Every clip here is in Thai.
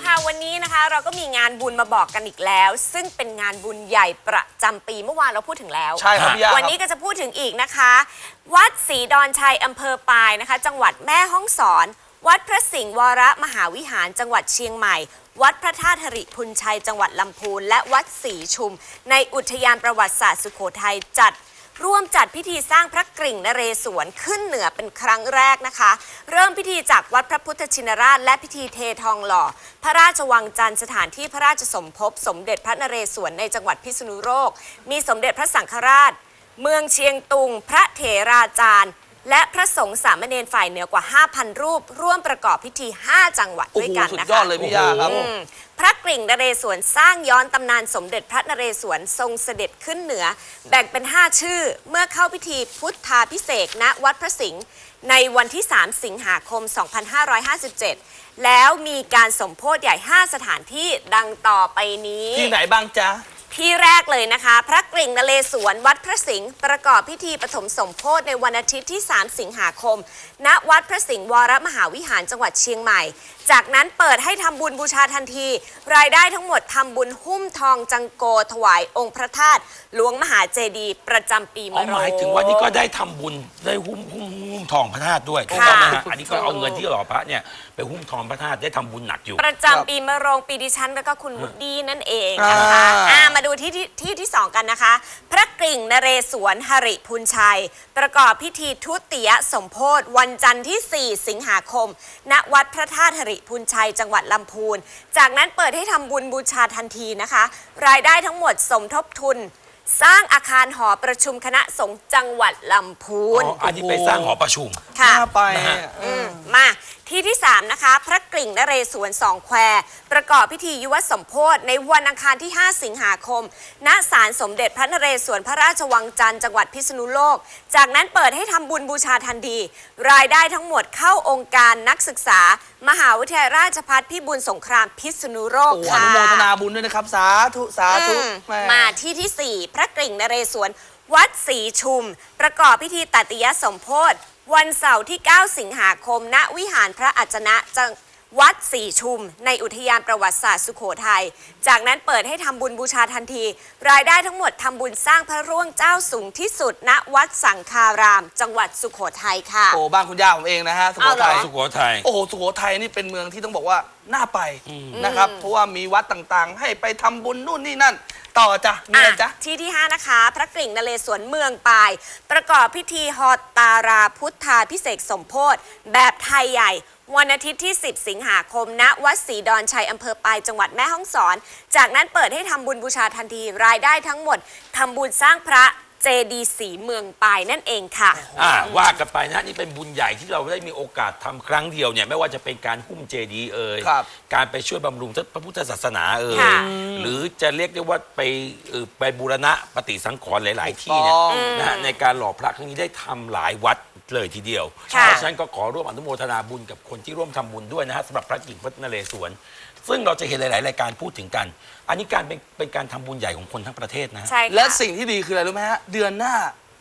ละค่ะวันนี้นะคะ เราก็มีงานบุญมาบอกกันอีกแล้ว ซึ่งเป็นงานบุญใหญ่ประจำปีเมื่อวานเราพูดถึงแล้วใช่ครับพี่ยาวันนี้ก็จะพูดถึงอีกนะคะ วัดศรีดอนชัยอำเภอปายนะคะ จังหวัดแม่ฮ่องสอน วัดพระสิงห์วรมหาวิหารจังหวัดเชียงใหม่ วัดพระธาตุหริพุนชัยจังหวัดลำพูนและวัดศรีชุม ในอุทยานประวัติศาสตร์สุโขทัยจัด ร่วมจัดพิธีสร้างพระกริ่งนเรศวรขึ้นเหนือเป็นครั้งแรกนะคะ เริ่มพิธีจากวัดพระพุทธชินราช และพิธีเททองหล่อ พระราชวังจันทร์สถานที่พระราชสมภพ สมเด็จพระนเรศวรในจังหวัดพิษณุโลกมีสมเด็จพระสังฆราช เมืองเชียงตุง พระเถราจารย์ และพระสงฆ์สามเณรฝ่ายเหนือกว่า 5,000 รูป ร่วมประกอบพิธี 5 จังหวัดโอ้ด้วยโหกันสุดนะคะยอดเลยพี่ยาครับ อืมพระกริ่งนเรศวรสร้างย้อนตำนานสมเด็จพระนเรศวรทรงเสด็จขึ้นเหนือ แบ่งเป็น 5 ชื่อ เมื่อเข้าพิธีพุทธาพิเศษกณวัดพระสิงห์ในวันที่ 3 สิงหาคม 2557 แล้วมีการสมโพธิใหญ่ 5 สถานที่ดังต่อไปนี้ ที่ไหนบ้างจ๊ะ ที่แรกเลยนะคะ พระกริ่งนเลศวรวัดพระสิงห์ประกอบพิธีปฐมสมโพธิในวันอาทิตย์ที่ 3 สิงหาคม ณวัดพระสิงห์วรมหาวิหารจังหวัดเชียงใหม่ จากนั้นเปิดให้ทำบุญบูชาทันที รายได้ทั้งหมดทำบุญหุ้มทองจังโกถวายองค์พระธาตุหลวงมหาเจดีย์ประจำปีอ๋อมะโรง หมายถึงวันนี้ก็ได้ทำบุญได้หุ้มหุ้มหุ้มทองพระธาตุด้วยถูกต้องไหมฮะอันนี้ก็เอาเงินที่หล่อพระเนี่ยไปหุ้มทองพระธาตุได้ทำบุญหนักอยู่ ประจำปีมะโรงปีดิฉันแล้วก็คุณวุฒินั่นเองนะคะอ่า อ่ามาดูที่ที่ที่ที่สองกันนะคะ พระกริ่งนเรศวรหริพุนชัย ประกอบพิธีทุติยสมโพธวันจันทร์ที่ 4 สิงหาคม ณวัดพระธาตุหริพุนชัย จังหวัดลำพูน จากนั้นเปิดให้ทำบุญบูชาทันทีนะคะ รายได้ทั้งหมดสมทบทุน สร้างอาคารหอประชุมคณะสงฆ์จังหวัดลำพูน อ๋ออันนี้ไปสร้างหอประชุม ค่ะ น่าไปนะฮะ อะอืมมาที่ที่ 3 นะคะ พระกริ่งนเรศวรสองแคว ประกอบพิธียุวสมโพธในวันอังคารที่ 5 สิงหาคม ณศาลสมเด็จพระนเรศวรพระราชวังจันทร์จังหวัดพิษณุโลก จากนั้นเปิดให้ทำบุญบูชาทันทีรายได้ทั้งหมดเข้าองค์การนักศึกษา มหาวิทยาลัยราชภัฏพิบูลสงครามพิษณุโลกโอ้อค่ะ นุโมทนาบุญด้วยนะครับ สาธุ สาธุอืมแม่ มาที่ที่ 4 พระกริ่งนเรศวร วัดศรีชุม ประกอบพิธีตัติยสมโพธวันเสาร์ที่ 9 สิงหาคม ณ วิหารพระอัจฉนะจังวัดศรีชุม ในอุทยานประวัติศาสตร์สุโขทัย จากนั้นเปิดให้ทำบุญบูชาทันที รายได้ทั้งหมดทำบุญสร้างพระร่วงเจ้าสูงที่สุดณวัดสังคาราม จังหวัดสุโขทัยค่ะ โอ้บ้านคุณย่าผมเองนะฮะสุโขเอาเหรทัอยสุโขทัย โอ้โหสุโขทัยนี่เป็นเมืองที่ต้องบอกว่าน่าไปนะครับ เพราะว่ามีวัดต่างๆ ให้ไปทำบุญนู่นนี่นั่น ต่อจ้ะมีอะไรจ๊ะอะที่ที่ 5 นะคะ พระกริ่งนเรศวรเมืองปาย ประกอบพิธีฮอตาราพุทธาพิเศษกสมโพธแบบไทยใหญ่ วันอาทิตย์ที่ 10 สิงหาคมณวัดศรีดอนชัยอำเภอปายจังหวัดแม่ฮ่องสอน จากนั้นเปิดให้ทำบุญบูชาทันทีรายได้ทั้งหมดทำบุญสร้างพระ เจดีย์ศรีเมืองปายนั่นเองค่ะ อ่าว่ากันไปนะนี่เป็นบุญใหญ่ที่เราได้มีโอกาสทำครั้งเดียวเนี่ยไม่ว่าจะเป็นการหุ้มเจดีย์เอ่ยครับ การไปช่วยบำรุงพระพุทธศาสนาเอ่ยค่ะหรือจะเรียกได้ว่าไปเอ่อไปบูรณะปฏิสังขรณ์หลาย ๆ ที่เนี่ยถูกต้องนะฮะในการหล่อพระครั้งนี้ได้ทำหลายวัด เลยทีเดียวค่ะเพราะฉะนั้นก็ขอร่วมอนุโมทนาบุญกับคนที่ร่วมทำบุญด้วยนะฮะสำหรับพระกิ่งพระนเรศวรซึ่งเราจะเห็นหลาย ๆ รายการพูดถึงกัน อันนี้การเป็นเป็นการทำบุญใหญ่ของคนทั้งประเทศนะฮะใช่ค่ะและสิ่งที่ดีคืออะไรรู้ไหมฮะ เดือนหน้า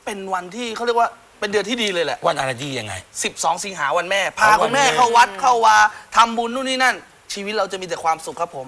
เป็นวันที่เขาเรียกว่าเป็นเดือนที่ดีเลยแหละ วันอะไรดียังไง 12 สิงหาวันแม่ พาอ๋อวัคุนณแม่แม่เข้าวัดเข้าวาทำบุญนู่นนี่นั่น ชีวิตเราจะมีแต่ความสุขครับผม